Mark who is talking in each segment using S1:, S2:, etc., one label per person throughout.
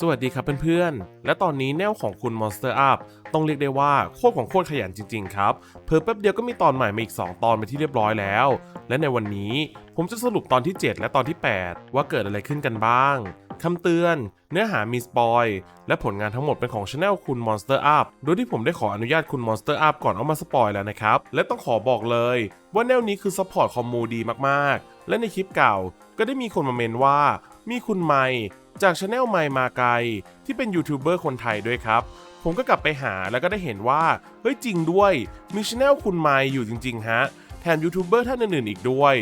S1: สวัสดีครับเพื่อนๆ และตอนนี้แนวของคุณ Monster Up ต้องเรียกได้ว่าโคตรของโคตรขยันจริงๆครับ เพิ่มแป๊บเดียวก็มีตอนใหม่มาอีก 2 ตอนไปนที่เรียบร้อยแล้ว และในวันนี้ผมจะสรุปตอนที่ 7 และตอนที่ 8 ว่าเกิดอะไรขึ้นกันบ้างคำเตือน เนื้อหามีสปอย และผลงานทั้งหมดเป็นของช anel คุณ Monster Up โดยที่ผมได้ขออนุญาตคุณ Monster Up ก่อนเอามาสปอยแล้วนะครับ และต้องขอบอกเลย ว่าแนวนี้คือซัพพอร์ตคอมมูดีมากๆ และในคลิปเก่าก็ได้มีคนมาเมนว่ามีคุณไม จากช anel ไมค์มาไกลที่เป็นยูทูบเบอร์คนไทยด้วยครับ ผมก็กลับไปหาแล้วก็ได้เห็นว่า เฮ้ยจริงด้วยมีช anel คุณไมค์อยู่จริง ๆ ฮะ แถมยูทูบเบอร์ท่านอื่นๆอีกด้วย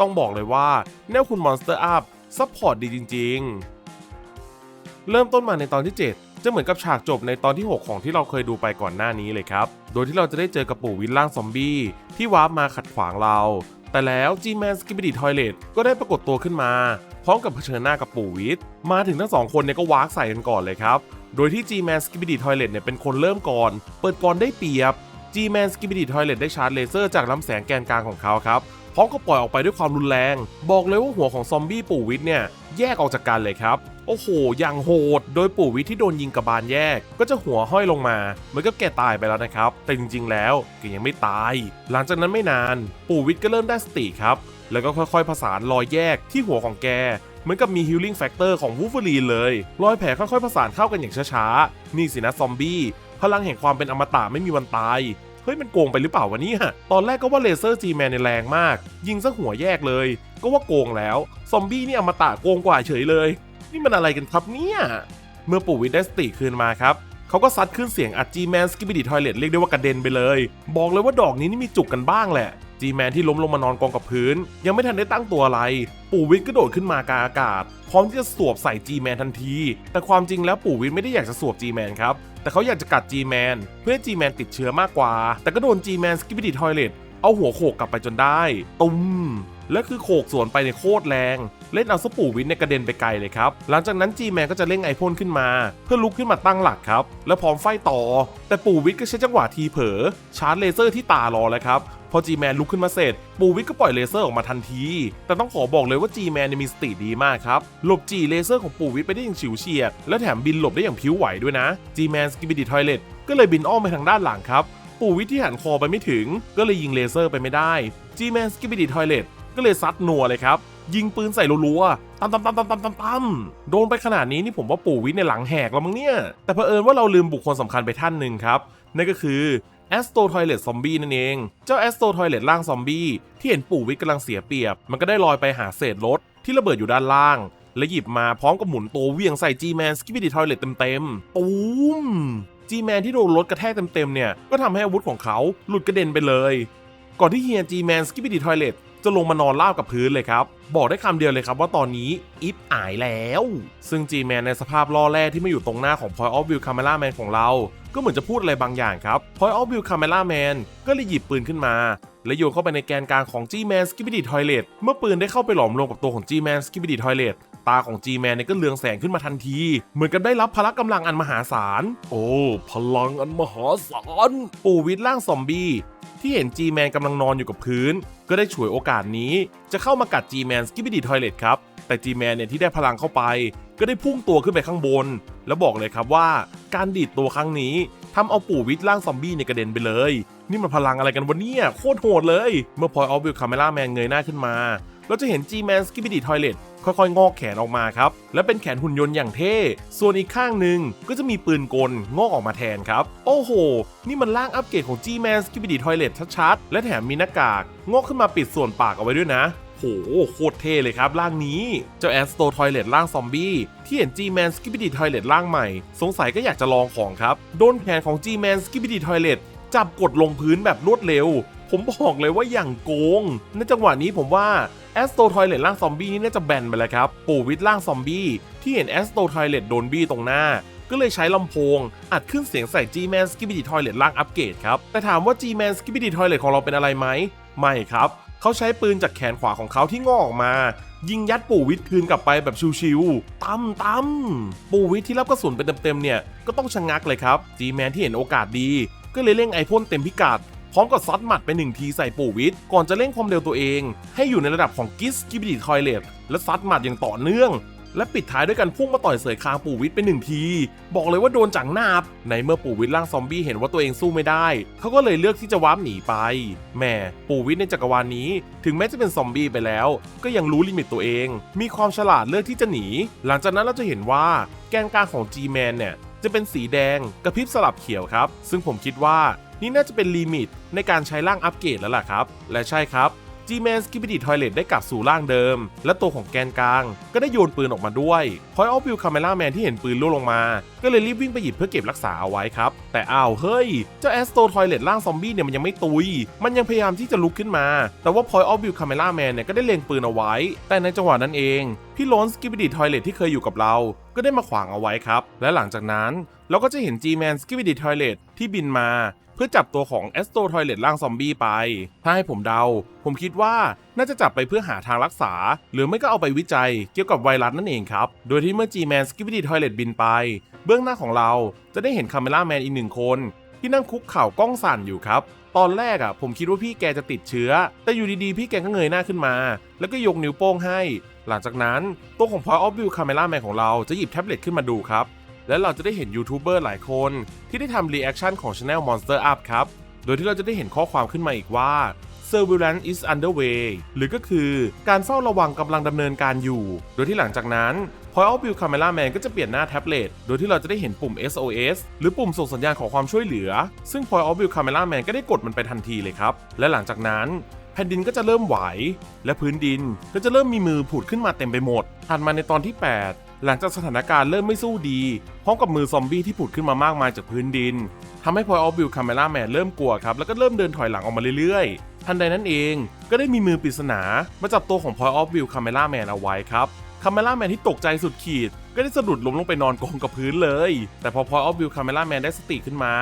S1: ต้องบอกเลยว่าแนวคุณ Monster Up ซัพพอร์ตดีจริง ๆ เริ่มต้นมาในตอนที่ 7 จะเหมือนกับฉากจบในตอนที่ 6 ของที่เราเคยดูไปก่อนหน้านี้เลยครับ โดยที่เราจะได้เจอกับปู่วินล่างซอมบี้ที่วาร์ปมาขัดขวางเรา แต่แล้ว G-Man Skibidi Toilet ก็ได้ปรากฏตัวขึ้นมา พร้อมกับเผชิญหน้ากับปู่วิทมาถึงทั้งสองคนเนี่ยก็วากใส่กันก่อนเลยครับ โดยที่ G-Man Skibidi Toilet เนี่ยเป็นคนเริ่มก่อน เปิดก่อนได้เปรียบ G-Man Skibidi Toilet ได้ชาร์จเลเซอร์จากลำแสงแกนกลางของเขาครับพร้อมกับปล่อยออกไปด้วยความรุนแรง บอกเลยว่าหัวของซอมบี้ปู่วิทเนี่ยแยกออกจากกันเลยครับ โอ้โห อย่างโหด โดยปู่วิทที่โดนยิงกระบาลแยก ก็จะหัวห้อยลงมาเหมือนกับแกตายไปแล้วนะครับ แต่จริงๆแล้วแกยังไม่ตาย หลังจากนั้นไม่นาน ปู่วิทก็เริ่มได้สติครับ แล้วก็ค่อยๆผสานรอยแยกที่หัวของแก เหมือนกับมี healing factor ของวูฟ e รีนเลย รอยแผลค่อยๆผสานเข้ากันอย่างช้าๆ นี่สินะซอมบี้ พลังแห่งความเป็นอมตะไม่มีวันตาย เฮ้ยมันโกงไปหรือเปล่าวะเนี่ย ตอนแรกก็ว่าเลเซอร์ G-Man ในแรงมาก ยิงซะหัวแยกเลย ก็ว่าโกงแล้ว ซอมบี้นี่อมตะโกงกว่าเฉยเลย นี่มันอะไรกันครับเนี่ย เมื่อปู่วิทย์ได้สติคืนมาครับเขาก็ซัดขึ้นเสียงอัด G-Man Skibidi Toilet เรียกได้ว่ากระเด็นไปเลย บอกเลยว่าดอกนี้นี่มีจุกกันบ้างแหละ จีแมนที่ล้มลงมานอนกองกับพื้น ยังไม่ทันได้ตั้งตัวอะไร ปู่วิทย์ก็โดดขึ้นมากลางอากาศ พร้อมที่จะสวบใส่จีแมนทันที แต่ความจริงแล้วปู่วิทย์ไม่ได้อยากจะสวบ G-Man ครับ แต่เขาอยากจะกัดจีแมนเพื่อให้จีแมนติดเชื้อมากกว่า แต่ก็โดนจีแมนสกิปปิดิทอยเลตเอาหัวโขกกลับไปจนได้ตุ้ม และคือโขกสวนไปในโคตรแรง เล่นเอาสปูวินในกระเด็นไปไกลเลยครับ หลังจากนั้นจีแมนก็จะเร่งไอพ่นขึ้นมา เพื่อลุกขึ้นมาตั้งหลักครับ แล้วพร้อมไฟต่อ แต่ปู่วิทก็ใช้จังหวะทีเผลอชาร์จเลเซอร์ที่ตารอแล้วครับพอจีแมนลุกขึ้นมาเสร็จ ปูวิทก็ปล่อยเลเซอร์ออกมาทันที แต่ต้องขอบอกเลยว่าจีแมนมีสติดีมากครับ หลบจีเลเซอร์ของปูวิทไปได้อย่างฉิวเฉียด และแถมบินหลบได้อย่างผิวไหวด้วยนะจีแมนสกิบิดิทอยเลตก็เลยบินอ้อมไปทางด้านหลังครับ ปูวิทที่หันคอไปไม่ถึง ก็เลยยิงเลเซอร์ไปไม่ได้ G-Man Skibidi Toilet ก็เล ก็เลยซัดนัวเลยครับ ยิงปืนใส่รัวๆตั้มตั้มตั้มตั้มตั้มตั้มตั้มโดนไปขนาดนี้นี่ผมว่าปู่วิทย์ในหลังแหกแล้วมั้งเนี่ย แต่เผอิญว่าเราลืมบุคคลสำคัญไปท่านหนึ่งครับ นั่นก็คือ Astro Toilet Zombie นั่นเอง เจ้า Astro Toilet ร่างซอมบี้ที่เห็นปู่วิทย์กำลังเสียเปรียบ มันก็ได้ลอยไปหาเศษรถที่ระเบิดอยู่ด้านล่าง และหยิบมาพร้อมกับหมุนตัวเวียงใส่ G-Man Skibidi Toilet เต็มๆตูม G-Man ที่โดนรถกระแทกเต็มๆเนี่ย ก็ทำให้อาวุธของเขาหลุดกระเด็นไปเลย ก่อนที่เฮีย G-Man Skibidi Toilet จะลงมานอนราบกับพื้นเลยครับ บอกได้คำเดียวเลยครับว่าตอนนี้อิฟอายแล้ว ซึ่งจีแมนในสภาพล่อแร่ที่มาอยู่ตรงหน้าของ Point of View Camera Man ของเรา ก็เหมือนจะพูดอะไรบางอย่างครับ Point of View Camera Man ก็เลยหยิบปืนขึ้นมา และโยนเข้าไปในแกนกลางของ G-Man Skibidi Toilet เมื่อปืนได้เข้าไปหลอมรวมกับตัวของ G-Man Skibidi Toilet ตาของ G-Man เนี่ยก็เลืองแสงขึ้นมาทันที เหมือนกับได้รับพละกำลังอันมหาศาล โอ้ พลังอันมหาศาล ปู่วิทย์ร่างซอมบี้ ที่เห็น G-Man กำลังนอนอยู่กับพื้น ก็ได้ฉวยโอกาสนี้ จะเข้ามากัด G-Man Skibidi Toilet ครับ แต่ G-Man เนี่ยที่ได้พลังเข้าไป ก็ได้พุ่งตัวขึ้นไปข้างบน แล้วบอกเลยครับว่าการดีดตัวครั้งนี้ทำเอาปู่วิทย์ร่างซอมบี้ในยกระเด็นไปเลย นี่มันพลังอะไรกันวะเนี่ยโคตรโหดเลย เมื่อพอยออฟวิวคาเมล่าแมนเงยหน้าขึ้นมา เราจะเห็น G-Man Skibidi Toilet ค่อยๆ งอกแขนออกมาครับ และเป็นแขนหุ่นยนต์อย่างเท่ ส่วนอีกข้างหนึ่งก็จะมีปืนกลงอกออกมาแทนครับ โอ้โห นี่มันร่างอัปเกรดของ G-Man Skibidi Toilet ชัดๆ และแถมมีหน้ากาก งอกขึ้นมาปิดส่วนปากเอาไว้ด้วยนะโหโคตรเท่เลยครับร่างนี้ เจ้าแอสโตทอยเลตร่างซอมบี้ ที่เห็น G-Man Skibidi Toilet ร่างใหม่ สงสัยก็อยากจะลองของครับ โดนแขนของ G-Man Skibidi Toilet จับกดลงพื้นแบบรวดเร็ว ผมบอกเลยว่าอย่างโกง ในจังหวะนี้ผมว่า แอสโตทอยเลตร่างซอมบี้นี่น่าจะแบนไปแล้วครับ ปู่วิทร่างซอมบี้ที่เห็นแอสโตทอยเลตโดนบี้ตรงหน้า ก็เลยใช้ลำโพง อัดขึ้นเสียงใส่ G-Man Skibidi Toilet ร่างอัปเกรดครับ แต่ถามว่า G-Man Skibidi Toilet ของเราเป็นอะไรไหม ไม่ครับ เขาใช้ปืนจากแขนขวาของเขาที่งอออกมา ยิงยัดปู่วิทย์คืนกลับไปแบบชิวๆตั้มตั้มปู่วิทย์ที่รับกระสุนเป็นเต็มๆเนี่ยก็ต้องชะงงักเลยครับ G-Man ที่เห็นโอกาสดี ก็เลยเร่งไอพ่นเต็มพิกัด พร้อมกับซัดหมัดไปหนึ่งทีใส่ปู่วิทย์ก่อนจะเร่งความเร็วตัวเอง ให้อยู่ในระดับของกิสกิบิดิทอยเลตและซัดหมัดอย่างต่อเนื่อง และปิดท้ายด้วยการพุ่งมาต่อยเสยคางปู่วิทย์ไปหนึ่งที บอกเลยว่าโดนจังหนาบในเมื่อปู่วิทย์ร่างซอมบี้เห็นว่าตัวเองสู้ไม่ได้ เขาก็เลยเลือกที่จะวาร์ปหนีไปแหม่ปู่วิทย์ในจักรวาลนี้ ถึงแม้จะเป็นซอมบี้ไปแล้ว ก็ยังรู้ลิมิตตัวเอง มีความฉลาดเลือกที่จะหนี หลังจากนั้นเราจะเห็นว่าแกนกลางของ G-Man เนี่ยจะเป็นสีแดงกระพริบสลับเขียวครับ ซึ่งผมคิดว่า นี่น่าจะเป็นลิมิตในการใช้ร่างอัปเกรดแล้วล่ะครับ และใช่ครับ G-Man Skibidi Toilet ได้กลับสู่ร่างเดิม และตัวของแกนกลาง ก็ได้โยนปืนออกมาด้วย Point of View Camera Man ที่เห็นปืนล่วงลงมา ก็เลยรีบวิ่งไปหยิบเพื่อเก็บรักษาเอาไว้ครับ แต่อ้าวเฮ้ย เจ้า Astro Toilet ร่างซอมบี้เนี่ยมันยังไม่ตุย มันยังพยายามที่จะลุกขึ้นมา แต่ว่า Point of View Camera Man เนี่ยก็ได้เล็งปืนเอาไว้ แต่ในจังหวะนั้นเองพี่โลนสกิบิดีทอยเลทที่เคยอยู่กับเรา ก็ได้มาขวางเอาไว้ครับ และหลังจากนั้นเราก็จะเห็น G-Man Skibidi Toilet ที่บินมา เพื่อจับตัวของ Astro Toilet ร่างซอมบี้ไป ถ้าให้ผมเดา ผมคิดว่าน่าจะจับไปเพื่อหาทางรักษา หรือไม่ก็เอาไปวิจัยเกี่ยวกับไวรัสนั่นเองครับ โดยที่เมื่อ G-Man Skibidi Toilet บินไป เบื้องหน้าของเราจะได้เห็นคาเมล่าแมนอีกหนึ่งคน ที่นั่งคุกเข่ากล้องสั่นอยู่ครับ ตอนแรกอะ ผมคิดว่าพี่แกจะติดเชื้อ แต่อยู่ดีๆ พี่แกก็เงยหน้าขึ้นมา แล้วก็ยกนิ้วโป้งให้ หลังจากนั้นตัวของ Point of View Camera Man ของเราจะหยิบแท็บเล็ตขึ้นมาดูครับ และเราจะได้เห็นยูทูบเบอร์หลายคน ที่ได้ทำรีแอคชั่นของ Channel Monster Up ครับ โดยที่เราจะได้เห็นข้อความขึ้นมาอีกว่า Surveillance is underway หรือก็คือการเฝ้าระวังกำลังดำเนินการอยู่ โดยที่หลังจากนั้น Point of View Camera Man ก็จะเปลี่ยนหน้าแท็บเล็ตโดยที่เราจะได้เห็นปุ่ม SOS หรือปุ่มส่งสัญญาณขอความช่วยเหลือ ซึ่ง Point of View Camera Man ก็ได้กดมันไปทันทีเลยครับ และหลังจากนั้นแผ่นดินก็จะเริ่มไหว และพื้นดินก็จะเริ่มมีมือผุดขึ้นมาเต็มไปหมดถัดมาในตอนที่ 8 หลังจากสถานการณ์เริ่มไม่สู้ดีพร้อมกับมือซอมบี้ที่ผุดขึ้นมามากมายจากพื้นดินทำให้ Point of View Camera Man เริ่มกลัวครับแล้วก็เริ่มเดินถอยหลังออกมาเรื่อยๆ ทันใดนั้นเองก็ได้มีมือปริศนามาจับตัวของ Point of View Camera Man เอาไว้ครับ คาเมล่าแมนที่ตกใจสุดขีด ก็ได้สะดุดล้มลงไปนอนกองกับพื้นเลย แต่พอพอยออฟวิวคาเมล่าแมนได้สติขึ้นมา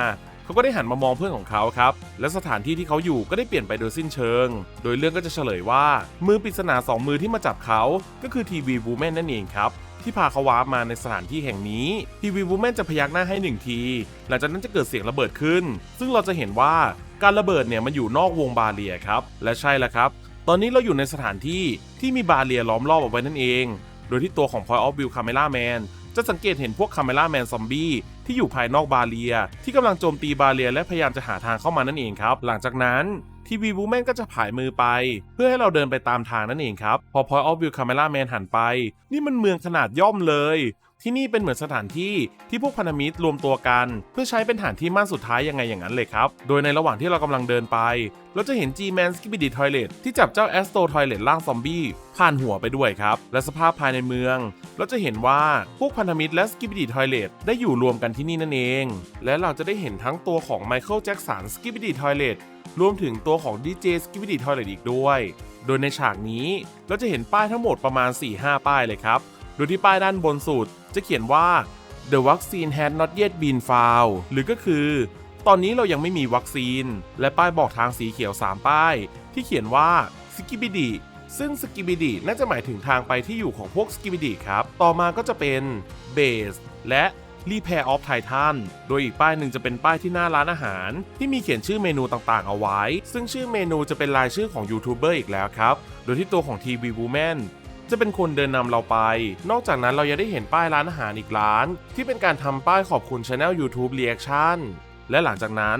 S1: เขาก็ได้หันมามองเพื่อนของเขาครับ และสถานที่ที่เขาอยู่ก็ได้เปลี่ยนไปโดยสิ้นเชิง โดยเรื่องก็จะเฉลยว่า มือปริศนาสองมือที่มาจับเขา ก็คือทีวีวูแมนนั่นเองครับ ที่พาเขาวาร์ปมาในสถานที่แห่งนี้ทีวีวูแมนจะพยักหน้าให้หนึ่งที หลังจากนั้นจะเกิดเสียงระเบิดขึ้น ซึ่งเราจะเห็นว่าการระเบิดเนี่ยมันอยู่นอกวงบาเรียครับ และใช่แล้วครับ ตอนนี้เราอยู่ในสถานที่ที่มีบาเรียล้อมรอบเอาไว้นั่นเอง โดยที่ตัวของ Point of View Camera Man จะสังเกตเห็นพวก Camera Man ซอมบี้ที่อยู่ภายนอกบาเรีย ที่กำลังโจมตีบาเรียและพยายามจะหาทางเข้ามานั่นเองครับ หลังจากนั้นทีวีบูแมนก็จะผายมือไป เพื่อให้เราเดินไปตามทางนั่นเองครับ พอ Point of View Camera Man หันไป นี่มันเมืองขนาดย่อมเลย ที่นี่เป็นเหมือนสถานที่ที่พวกพันธมิตรรวมตัวกัน เพื่อใช้เป็นฐานที่มั่นสุดท้ายยังไงอย่างนั้นเลยครับ โดยในระหว่างที่เรากำลังเดินไป เราจะเห็น G-Man Skibidi Toilet ที่จับเจ้า Astro Toilet ร่างซอมบี้ผ่านหัวไปด้วยครับ และสภาพภายในเมือง เราจะเห็นว่าพวกพันธมิตรและ Skibidi Toilet ได้อยู่รวมกันที่นี่นั่นเอง และเราจะได้เห็นทั้งตัวของ Michael Jackson Skibidi Toilet รวมถึงตัวของ DJ Skibidi Toilet อีกด้วย โดยในฉากนี้เราจะเห็นป้ายทั้งหมดประมาณ 4-5 ป้ายเลยครับ โดยที่ป้ายด้านบนสุด จะเขียนว่า the vaccine had not yet been found หรือก็คือ ตอนนี้เรายังไม่มีวัคซีน และป้ายบอกทางสีเขียว 3 ป้าย ที่เขียนว่า skibidi ซึ่ง skibidi น่าจะหมายถึงทางไปที่อยู่ของพวก skibidi ครับ ต่อมาก็จะเป็น base และ Repair of Titan โดยอีกป้ายหนึ่งจะเป็นป้ายที่หน้าร้านอาหาร ที่มีเขียนชื่อเมนูต่างๆ เอาไว้ ซึ่งชื่อเมนูจะเป็นรายชื่อของยูทูบเบอร์อีกแล้วครับ โดยที่ตัวของ TV Woman จะเป็นคนเดินนำเราไป นอกจากนั้นเรายังได้เห็นป้ายร้านอาหารอีกร้าน ที่เป็นการทำป้ายขอบคุณ Channel YouTube Reaction และหลังจากนั้น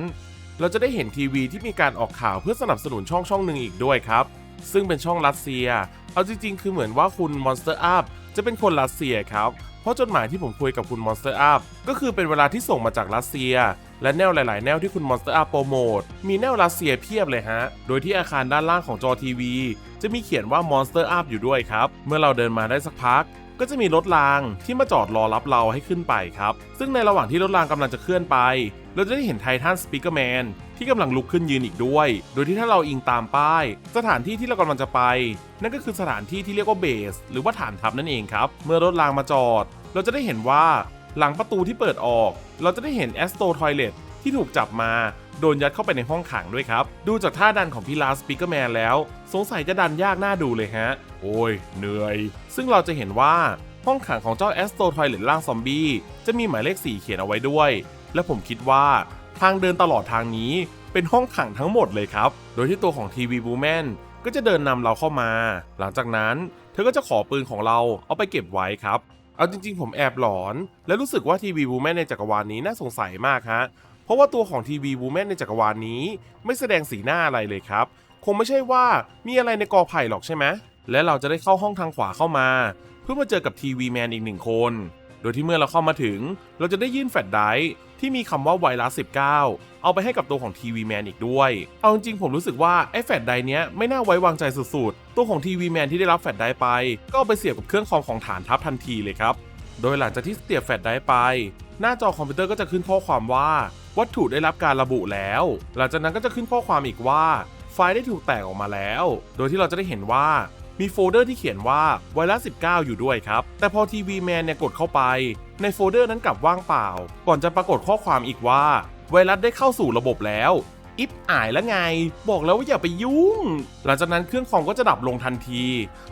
S1: เราจะได้เห็นทีวีที่มีการออกข่าวเพื่อสนับสนุนช่องช่องหนึ่งอีกด้วยครับ ซึ่งเป็นช่องรัสเซีย เอาจริงๆ คือเหมือนว่าคุณ Monster Up จะเป็นคนรัสเซียครับ เพราะจดหมายที่ผมคุยกับคุณ Monster Up ก็คือเป็นเวลาที่ส่งมาจากรัสเซีย และแนวหลาย ๆ แนวที่คุณ Monster Up โปรโมทมีแนวรัสเซียเพียบเลยฮะ โดยที่อาคารด้านล่างของจอทีวี จะมีเขียนว่า Monster Up อยู่ด้วยครับ เมื่อเราเดินมาได้สักพักก็จะมีรถรางที่มาจอดรอรับเราให้ขึ้นไปครับ ซึ่งในระหว่างที่รถรางกำลังจะเคลื่อนไป เราจะได้เห็นไททันสปีกเกอร์แมนที่กำลังลุกขึ้นยืนอีกด้วย โดยที่ถ้าเราอิงตามป้าย สถานที่ที่เรากำลังจะไป นั่นก็คือสถานที่ที่เรียกว่าเบส หรือว่าฐานทัพนั่นเองครับ เมื่อรถรางมาจอด เราจะได้เห็นว่า หลังประตูที่เปิดออก เราจะได้เห็นแอสโตทอยเลตที่ถูกจับมาโดนยัดเข้าไปในห้องขังด้วยครับ ดูจากท่าดันของพี่ลาสปีกเกอร์แมนแล้ว สงสัยจะดันยากหน่าดูเลยฮะ โอ้ย เหนื่อย ซึ่งเราจะเห็นว่าห้องขังของเจ้าแอสโตทอยเลตร่างซอมบี้จะมีหมายเลข 4 เขียนเอาไว้ด้วย และผมคิดว่าทางเดินตลอดทางนี้เป็นห้องขังทั้งหมดเลยครับ โดยที่ตัวของทีวีบูแมนก็จะเดินนำเราเข้ามา หลังจากนั้นเธอก็จะขอปืนของเราเอาไปเก็บไว้ครับ เอาจริงๆ ผมแอบหลอน และรู้สึกว่าทีวีวูแมนในจักรวาลนี้น่าสงสัยมากฮะ เพราะว่าตัวของทีวีวูแมนในจักรวาลนี้ ไม่แสดงสีหน้าอะไรเลยครับ คงไม่ใช่ว่ามีอะไรในกอไผ่หรอกใช่ไหมและเราจะได้เข้าห้องทางขวาเข้ามา เพื่อมาเจอกับทีวีแมนอีกหนึ่งคน โดยที่เมื่อเราเข้ามาถึง เราจะได้ยื่นแฟลชไดร์ที่มีคำว่าไวรัส 19 เอาไปให้กับตัวของทีวีแมนอีกด้วย เอาจริงผมรู้สึกว่าไอ้แฟลชไดร์เนี้ยไม่น่าไว้วางใจสุดๆ ตัวของทีวีแมนที่ได้รับแฟลชไดร์ไป ก็เอาไปเสียบกับเครื่องคอมของฐานทัพทันทีเลยครับ โดยหลังจากที่เสียบแฟลชไดร์ไป หน้าจอคอมพิวเตอร์ก็จะขึ้นข้อความว่า วัตถุได้รับการระบุแล้ว หลังจากนั้นก็จะขึ้นข้อความอีกว่า ไฟล์ได้ถูกแตกออกมาแล้ว โดยที่เราจะได้เห็นว่า มีโฟลเดอร์ที่เขียนว่าไวรัส 19 อยู่ด้วยครับ แต่พอทีวีแมนเนี่ยกดเข้าไป ในโฟลเดอร์นั้นกลับว่างเปล่า ก่อนจะปรากฏข้อความอีกว่า ไวรัสได้เข้าสู่ระบบแล้ว อิฟอายแล้วไง บอกแล้วว่าอย่าไปยุ่ง หลังจากนั้นเครื่องคอมก็จะดับลงทันที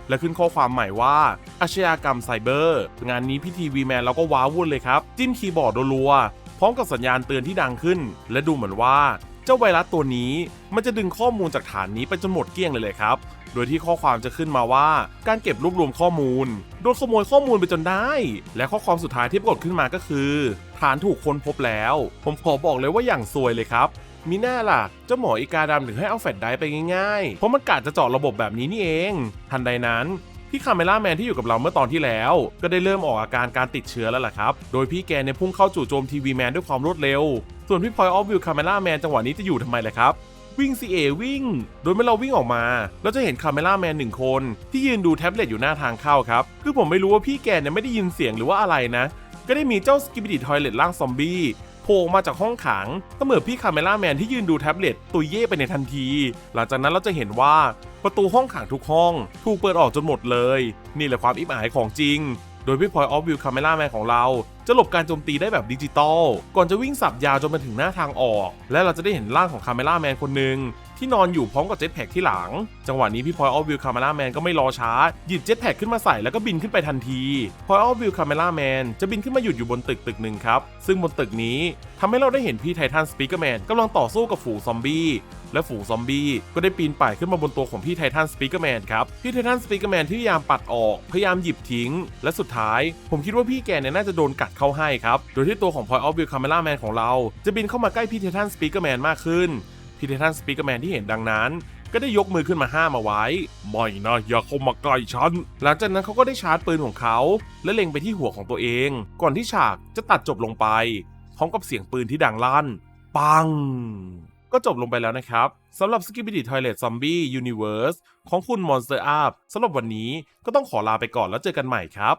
S1: และขึ้นข้อความใหม่ว่าอาชญากรรมไซเบอร์ งานนี้พี่ทีวีแมนเราก็ว้าวุ่นเลยครับ จิ้มคีย์บอร์ดรัวพร้อมกับสัญญาณเตือนที่ดังขึ้น และดูเหมือนว่า เจ้าไวรัสตัวนี้มันจะดึงข้อมูลจากฐานนี้ไปจนหมดเกลี้ยงเลยเลยครับ โดยที่ข้อความจะขึ้นมาว่าการเก็บรวบรวมข้อมูล โดนขโมยข้อมูลไปจนได้ และข้อความสุดท้ายที่ปรากฏขึ้นมาก็คือ ฐานถูกค้นพบแล้ว ผมขอบอกเลยว่าอย่างซวยเลยครับมีหน้าล่ะ เจ้าหมออีกาดำถึงให้เอาแฟลชไดรฟ์ไปง่ายๆ เพราะมันกะจะเจาะระบบแบบนี้นี่เอง ทันใดนั้น พี่คาเมล่าแมนที่อยู่กับเราเมื่อตอนที่แล้ว ก็ได้เริ่มออกอาการการติดเชื้อแล้วล่ะครับ โดยพี่แกเนี่ยพุ่งเข้าจู่โจมทีวีแมนด้วยความรวดเร็ว ส่วนพี่พอยออฟวิวคาเมล่าแมนจังหวะนี้จะอยู่ทำไมล่ะครับ วิ่งสิเอวิ่ง โดยเมื่อเราวิ่งออกมา เราจะเห็นคาเมล่าแมนหนึ่งคน ที่ยืนดูแท็บเล็ตอยู่หน้าทางเข้าครับ คือผมไม่รู้ว่าพี่แกเนี่ยไม่ได้ยินเสียงหรือว่าอะไรนะ ก็ได้มีเจ้าสกิบิดิทอยเลตร่างซอมบี้โผล่ออกมาจากห้องขังก็เหมือนพี่คาเมล่าแมนที่ยืนดูแท็บเล็ตตุยเย่ไปในทันที หลังจากนั้นเราจะเห็นว่า ประตูห้องขังทุกห้อง ถูกเปิดออกจนหมดเลย นี่แหละความอิบอายของจริง โดยพี่พอยออฟวิวคาเมล่าแมนของเราจะหลบการโจมตีได้แบบดิจิตอล ก่อนจะวิ่งสับยาวจนมาถึงหน้าทางออก และเราจะได้เห็นร่างของคาเมล่าแมนคนหนึ่งที่นอนอยู่พร้อมกับเจ็ตแพ็กที่หลัง จังหวะนี้พี่พอยออฟวิวคาเมล่าแมนก็ไม่รอช้า หยิบเจ็ตแพ็กขึ้นมาใส่แล้วก็บินขึ้นไปทันทีพอยออฟวิวคาเมล่าแมนจะบินขึ้นมาหยุดอยู่บนตึกตึกหนึ่งครับ ซึ่งบนตึกนี้ทำให้เราได้เห็นพี่ไททันสปีกเกอร์แมนกำลังต่อสู้กับฝูงซอมบี้และฝูงซอมบี้ก็ได้ปีนป่ายขึ้นมาบนตัวของพี่ไททันสปีกเกอร์แมนครับ พี่ไททันสปีกเกอร์แมนที่พยายามปัดออก พยายามหยิบทิ้ง และสุดท้าย ผมคิดว่าพี่แกเนี่ยน่าจะโดนกัดเข้าให้ครับ โดยที่ตัวของ Point of View Camera Man ของเรา จะบินเข้ามาใกล้พี่ไททันสปีกเกอร์แมนมากขึ้นพี่ไททันสปีกเกอร์แมนที่เห็นดังนั้น ก็ได้ยกมือขึ้นมาห้ามเอาไว้ ไม่นะอย่าเข้ามาใกล้ฉัน หลังจากนั้นเขาก็ได้ชาร์จปืนของเขา และเล็งไปที่หัวของตัวเอง ก่อนที่ฉากจะตัดจบลงไป พร้อมกับเสียงปืนที่ดังลั่น ปังก็จบลงไปแล้วนะครับสำหรับ Skibidi Toilet Zombie Universe ของคุณ Monster Up สำหรับวันนี้ก็ต้องขอลาไปก่อนแล้วเจอกันใหม่ครับ